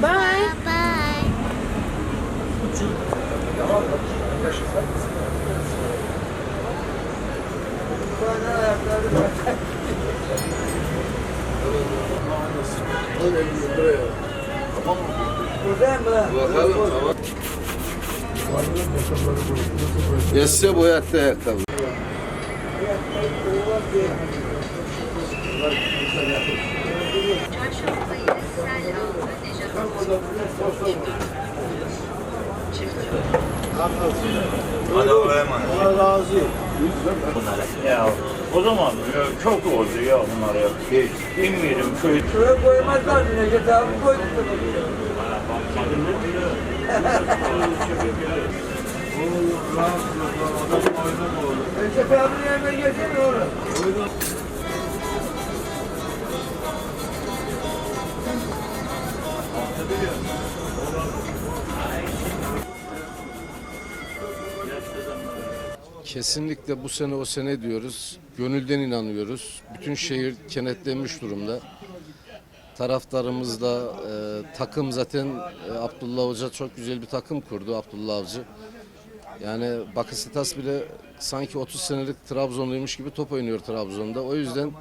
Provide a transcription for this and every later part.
Bye. Bye. Yesse boyattı ayakkabı. Ya o zaman ya, çok oldu ya bunlar ya. Bilmiyorum köy. Şuraya koymazlar Necdet abi koyduk da. Necdet abinin yanına gelsene oğlum. Kesinlikle bu sene o sene diyoruz. Gönülden inanıyoruz. Bütün şehir kenetlenmiş durumda. Taraftarımızla e, takım zaten e, Abdullah Hoca çok güzel bir takım kurdu Abdullah Avcı. Yani Bakasitas bile sanki 30 senelik Trabzonluymuş gibi top oynuyor Trabzon'da. O yüzden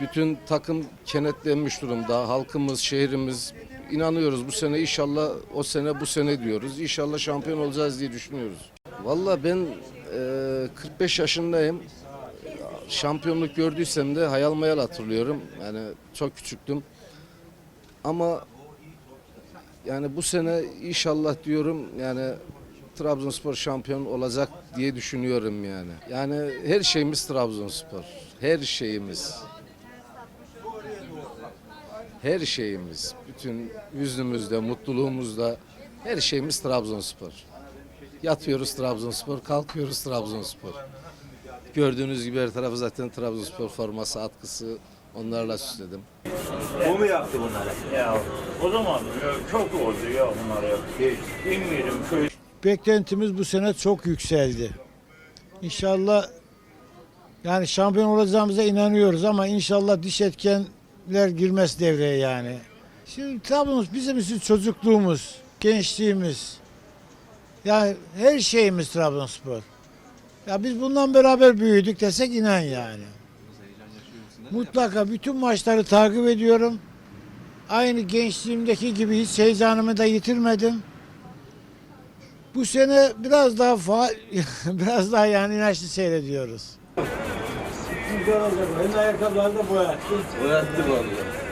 bütün takım kenetlenmiş durumda. Halkımız, şehrimiz inanıyoruz bu sene inşallah o sene bu sene diyoruz. İnşallah şampiyon olacağız diye düşünüyoruz. Valla ben 45 yaşındayım. Şampiyonluk gördüysem de hayal mayal hatırlıyorum. Yani çok küçüktüm. Ama yani bu sene inşallah diyorum yani Trabzonspor şampiyon olacak diye düşünüyorum yani. Yani her şeyimiz Trabzonspor. Her şeyimiz. Her şeyimiz. Bütün hüznümüzde, mutluluğumuzda her şeyimiz Trabzonspor. Yatıyoruz Trabzonspor, kalkıyoruz Trabzonspor. Gördüğünüz gibi her tarafı zaten Trabzonspor forması, atkısı onlarla süsledim. O mu yaptı bunları? Ya o zaman ya, çok oldu ya bunlar ya. Bilmiyorum köy. Beklentimiz bu sene çok yükseldi. İnşallah yani şampiyon olacağımıza inanıyoruz ama inşallah dış etkenler girmez devreye yani. Şimdi Trabzon bizim için çocukluğumuz, gençliğimiz. Yani her şeyimiz Trabzonspor. Ya biz bundan beraber büyüdük desek inan yani. Mutlaka bütün maçları takip ediyorum. Aynı gençliğimdeki gibi hiç heyecanımı da yitirmedim. Bu sene biraz daha faal, biraz daha yani inançlı seyrediyoruz. Benim ayakkabıları da boyattı. Boyattı vallahi.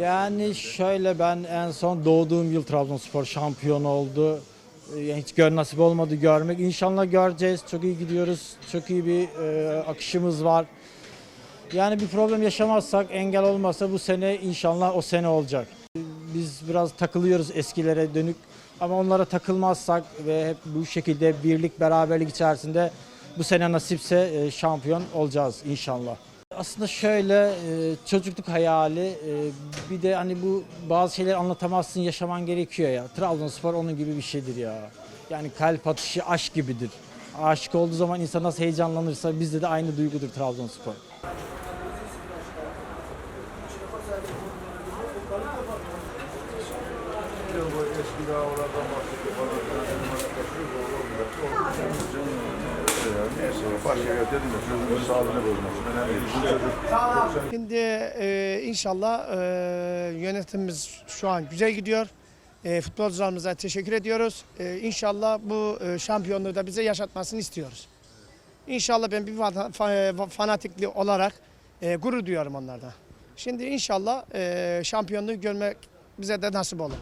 Yani şöyle ben en son doğduğum yıl Trabzonspor şampiyon oldu. Ee, Hiç gör nasip olmadı görmek. İnşallah göreceğiz. Çok iyi gidiyoruz. Çok iyi bir e, akışımız var. Yani bir problem yaşamazsak, engel olmazsa bu sene inşallah o sene olacak. Biz biraz takılıyoruz eskilere dönük ama onlara takılmazsak ve hep bu şekilde birlik, beraberlik içerisinde bu sene nasipse e, şampiyon olacağız inşallah. Aslında şöyle e, çocukluk hayali e, bir de hani bu bazı şeyleri anlatamazsın yaşaman gerekiyor ya. Trabzonspor onun gibi bir şeydir ya. Yani kalp atışı aşk gibidir. Aşık olduğu zaman insan nasıl heyecanlanırsa bizde de aynı duygudur Trabzonspor. Şimdi e, inşallah e, yönetimimiz şu an güzel gidiyor. E, futbolcularımıza teşekkür ediyoruz. E, inşallah bu e, şampiyonluğu da bize yaşatmasını istiyoruz. İnşallah ben bir fa- fanatikli olarak e, gurur duyuyorum onlardan. Şimdi inşallah e, şampiyonluğu görmek bize de nasip olur.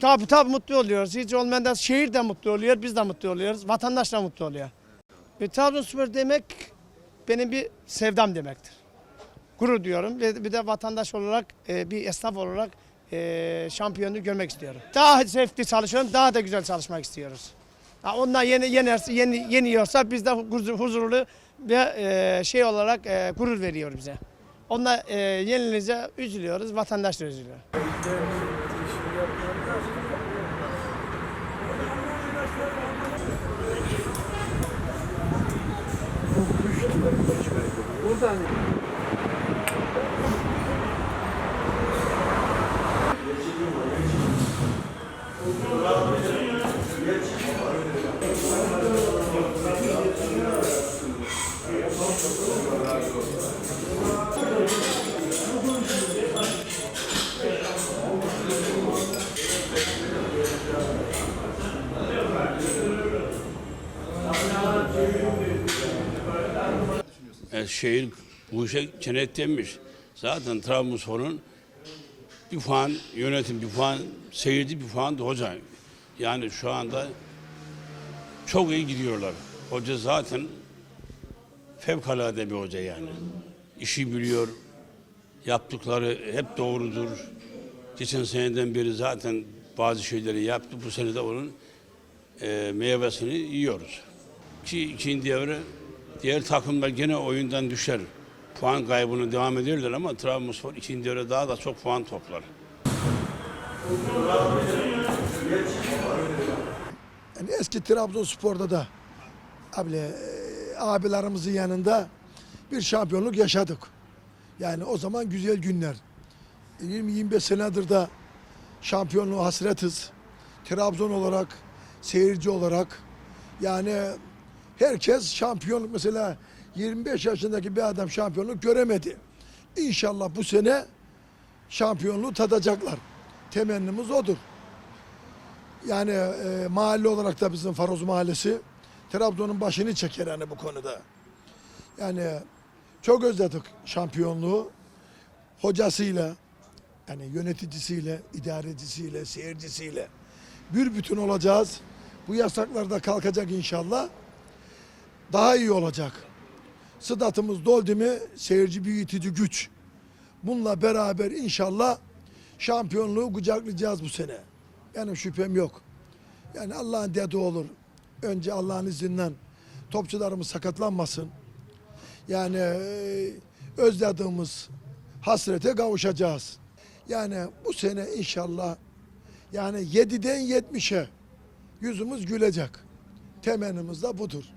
Tabii tabii mutlu oluyoruz. Hiç olmayan şehir de mutlu oluyor, biz de mutlu oluyoruz. Vatandaş da mutlu oluyor. E, Trabzonspor demek benim bir sevdam demektir. Gurur diyorum bir de vatandaş olarak, e, bir esnaf olarak e, şampiyonluğu görmek istiyorum. Daha zevkli çalışıyorum, daha da güzel çalışmak istiyoruz. Onlar yeni yenerse, yeni yeniyorsa biz de huzur- huzurlu ve e, şey olarak e, gurur veriyor bize. Onlar e, yenilince üzülüyoruz, vatandaş da üzülüyor. 真的 Şehir bu işe kenetlenmiş. Zaten Trabzonspor'un bir puan yönetim, bir puan seyirci, bir puan da hoca. Yani şu anda çok iyi gidiyorlar. Hoca zaten fevkalade bir hoca yani. İşi biliyor, yaptıkları hep doğrudur. Geçen seneden beri zaten bazı şeyleri yaptı. Bu sene de onun e, meyvesini yiyoruz. Ki ikinci devre diğer takımlar gene oyundan düşer. Puan kaybını devam ediyorlar ama Trabzonspor ikinci devre daha da çok puan toplar. Yani eski Trabzonspor'da da abi, e, abilerimizin yanında bir şampiyonluk yaşadık. Yani o zaman güzel günler. 20-25 senedir de şampiyonluğu hasretiz. Trabzon olarak, seyirci olarak yani herkes şampiyonluk mesela 25 yaşındaki bir adam şampiyonluk göremedi. İnşallah bu sene şampiyonluğu tadacaklar. Temennimiz odur. Yani e, mahalle olarak da bizim Faroz Mahallesi Trabzon'un başını çeker yani bu konuda. Yani çok özledik şampiyonluğu. Hocasıyla, yani yöneticisiyle, idarecisiyle, seyircisiyle bir bütün olacağız. Bu yasaklar da kalkacak inşallah. Daha iyi olacak. Sıdatımız doldu mu seyirci büyütücü güç. Bununla beraber inşallah şampiyonluğu kucaklayacağız bu sene. Benim şüphem yok. Yani Allah'ın dediği olur. Önce Allah'ın izniyle topçularımız sakatlanmasın. Yani e, özlediğimiz hasrete kavuşacağız. Yani bu sene inşallah yani 7'den 70'e yüzümüz gülecek. Temennimiz de budur.